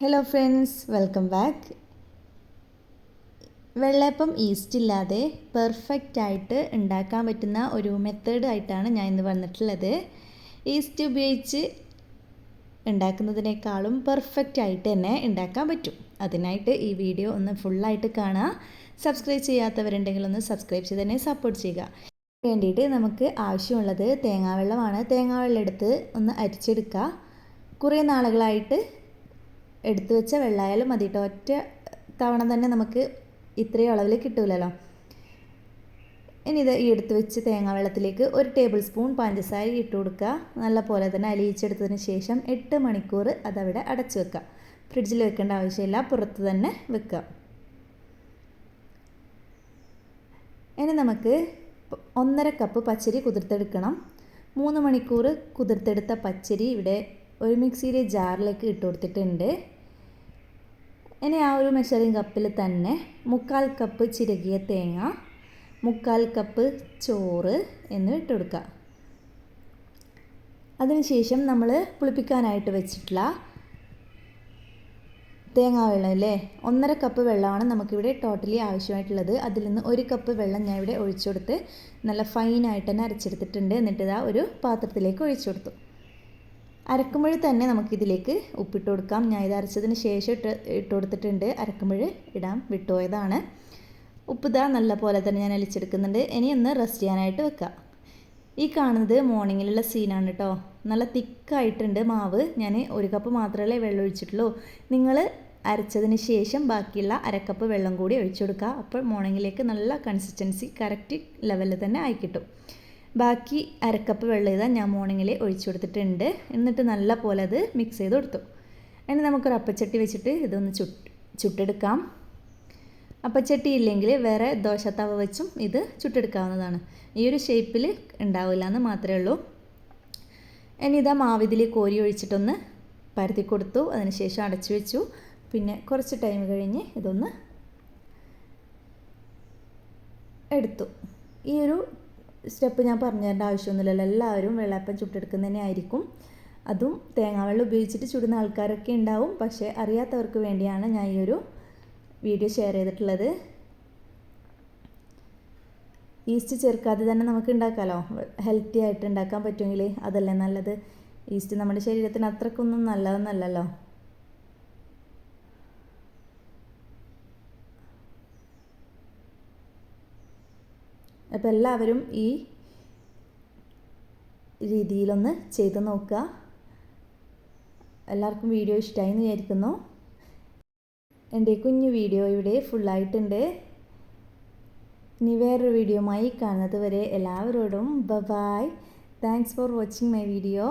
Hello friends welcome back vellayappam yeast ഇല്ലാതെ perfect ആയിട്ട് ഉണ്ടാക്കാൻ പറ്റുന്ന ഒരു മെത്തേഡ് ആയിട്ടാണ് ഞാൻ ഇന്ന് വന്നിട്ടുള്ളത്. ഈസ്റ്റ് ഉപയോഗിച്ച് ഉണ്ടാക്കുന്നതിനേക്കാളും പെർഫെക്റ്റ് ആയിട്ട് തന്നെ ഉണ്ടാക്കാൻ പറ്റും. അതിനായിട്ട് ഈ വീഡിയോ ഒന്ന് ഫുള്ളായിട്ട് കാണുക സബ്സ്ക്രൈബ് ചെയ്യാത്തവരുണ്ടെങ്കിൽ ഒന്ന് സബ്സ്ക്രൈബ് ചെയ്ത് തന്നെ സപ്പോർട്ട് ചെയ്യുക. വേണ്ടിയിട്ട് നമുക്ക് ആവശ്യമുള്ളത് തേങ്ങാവെള്ളമാണ്. തേങ്ങാവെള്ളം എടുത്ത് ഒന്ന് അരിച്ചെടുക്കുക. കുറേ നാളുകളായിട്ട് എടുത്തു വെച്ച വെള്ളമായാലും മതി കേട്ടോ ഒറ്റ തവണ തന്നെ നമുക്ക് ഇത്രയും അളവിൽ കിട്ടൂലല്ലോ. ഇനി ഇത് ഈ എടുത്ത് വെച്ച് തേങ്ങാ വെള്ളത്തിലേക്ക് ഒരു ടേബിൾ സ്പൂൺ പഞ്ചസാര ഇട്ട് കൊടുക്കുക നല്ല പോലെ തന്നെ അലിയിച്ചെടുത്തതിന് ശേഷം എട്ട് മണിക്കൂർ അതവിടെ അടച്ചു വെക്കുക ഫ്രിഡ്ജിൽ വെക്കേണ്ട ആവശ്യമില്ല. പുറത്ത് തന്നെ വെക്കുക ഇനി നമുക്ക് ഒന്നര കപ്പ് പച്ചരി കുതിർത്തെടുക്കണം. മൂന്ന് മണിക്കൂർ കുതിർത്തെടുത്ത പച്ചരി ഇവിടെ ഒരു മിക്സിയിലെ ജാറിലേക്ക് ഇട്ട് കൊടുത്തിട്ടുണ്ട്. ഇനി ആ ഒരു മെഷറിങ് കപ്പിൽ തന്നെ മുക്കാൽ കപ്പ് ചിരകിയ തേങ്ങ മുക്കാൽ കപ്പ് ചോറ് എന്ന് ഇട്ട് കൊടുക്കുക. അതിനുശേഷം നമ്മൾ പുളിപ്പിക്കാനായിട്ട് വെച്ചിട്ടുള്ള തേങ്ങാ വെള്ളം അല്ലേ ഒന്നര കപ്പ് വെള്ളമാണ് നമുക്കിവിടെ ടോട്ടലി ആവശ്യമായിട്ടുള്ളത്. അതിൽ നിന്ന് ഒരു കപ്പ് വെള്ളം ഞാൻ ഇവിടെ ഒഴിച്ചു കൊടുത്ത് നല്ല ഫൈനായിട്ട് തന്നെ അരച്ചെടുത്തിട്ടുണ്ട്. എന്നിട്ട് ഇതാ ഒരു പാത്രത്തിലേക്ക് ഒഴിച്ചു കൊടുത്തു. അരക്കുമ്പോൾ തന്നെ നമുക്കിതിലേക്ക് ഉപ്പിട്ട് കൊടുക്കാം. ഞാൻ ഇത് അരച്ചതിന് ശേഷം ഇട്ട് ഇട്ട് കൊടുത്തിട്ടുണ്ട്. അരക്കുമ്പോൾ ഇടാൻ വിട്ടുപോയതാണ്. ഉപ്പ് ഇതാ നല്ല പോലെ തന്നെ ഞാൻ അലിച്ചെടുക്കുന്നുണ്ട്. ഇനി ഒന്ന് റെസ്റ്റ് ചെയ്യാനായിട്ട് വെക്കാം. ഈ കാണുന്നത് മോർണിംഗിലുള്ള സീനാണ് കേട്ടോ നല്ല തിക്കായിട്ടുണ്ട് മാവ്. ഞാൻ ഒരു കപ്പ് മാത്രമേ വെള്ളം ഒഴിച്ചിട്ടുള്ളൂ. നിങ്ങൾ അരച്ചതിന് ശേഷം ബാക്കിയുള്ള അരക്കപ്പ് വെള്ളം കൂടി ഒഴിച്ചു കൊടുക്കുക അപ്പോൾ മോർണിംഗിലേക്ക് നല്ല കൺസിസ്റ്റൻസി കറക്റ്റ് ലെവലിൽ തന്നെ ആയി കിട്ടും. ബാക്കി അരക്കപ്പ് വെള്ളം ഇതാ ഞാൻ മോർണിംഗിൽ ഒഴിച്ചു കൊടുത്തിട്ടുണ്ട്. എന്നിട്ട് നല്ല പോലെ അത് മിക്സ് ചെയ്ത് കൊടുത്തു. ഇനി നമുക്കൊരു അപ്പച്ചട്ടി വെച്ചിട്ട് ഇതൊന്ന് ചുട്ട് ചുട്ടെടുക്കാം. അപ്പച്ചട്ടി ഇല്ലെങ്കിൽ വേറെ ദോശത്തവ വെച്ചും ഇത് ചുട്ടെടുക്കാവുന്നതാണ്. ഈ ഒരു ഷേപ്പിൽ ഉണ്ടാവില്ല എന്ന് മാത്രമേ ഉള്ളൂ. ഇനി ഇതാ മാവിതിൽ കോരി ഒഴിച്ചിട്ടൊന്ന് പരത്തി കൊടുത്തു. അതിനുശേഷം അടച്ചു വെച്ചു. പിന്നെ കുറച്ച് ടൈം കഴിഞ്ഞ് ഇതൊന്ന് എടുത്തു. ഈ ഒരു സ്റ്റെപ്പ് ഞാൻ പറഞ്ഞു തരേണ്ട ആവശ്യമൊന്നുമില്ലല്ലോ എല്ലാവരും വെള്ളയപ്പം ചുട്ടെടുക്കുന്നതന്നെ ആയിരിക്കും അതും തേങ്ങാവെള്ളം ഉപയോഗിച്ചിട്ട് ചുടുന്ന ആൾക്കാരൊക്കെ ഉണ്ടാവും. പക്ഷേ അറിയാത്തവർക്ക് വേണ്ടിയാണ് ഞാൻ ഈ ഒരു വീഡിയോ ഷെയർ ചെയ്തിട്ടുള്ളത്. ഈസ്റ്റ് ചേർക്കാതെ തന്നെ നമുക്ക് ഉണ്ടാക്കാമല്ലോ ഹെൽത്തി ആയിട്ട് ഉണ്ടാക്കാൻ പറ്റുമെങ്കിൽ അതല്ലേ നല്ലത്? ഈസ്റ്റ് നമ്മുടെ ശരീരത്തിന് അത്രക്കൊന്നും നല്ലതെന്നല്ലല്ലോ. അപ്പോൾ എല്ലാവരും ഈ രീതിയിലൊന്ന് ചെയ്ത് നോക്കുക. എല്ലാവർക്കും വീഡിയോ ഇഷ്ടമായി എന്ന് വിചാരിക്കുന്നു. എന്റെ കുഞ്ഞു വീഡിയോ ഇവിടെ ഫുള്ളായിട്ടുണ്ട് ഇനി വേറൊരു വീഡിയോയുമായി കാണുന്നത് വരെ എല്ലാവരോടും ബ bye thanks for watching my video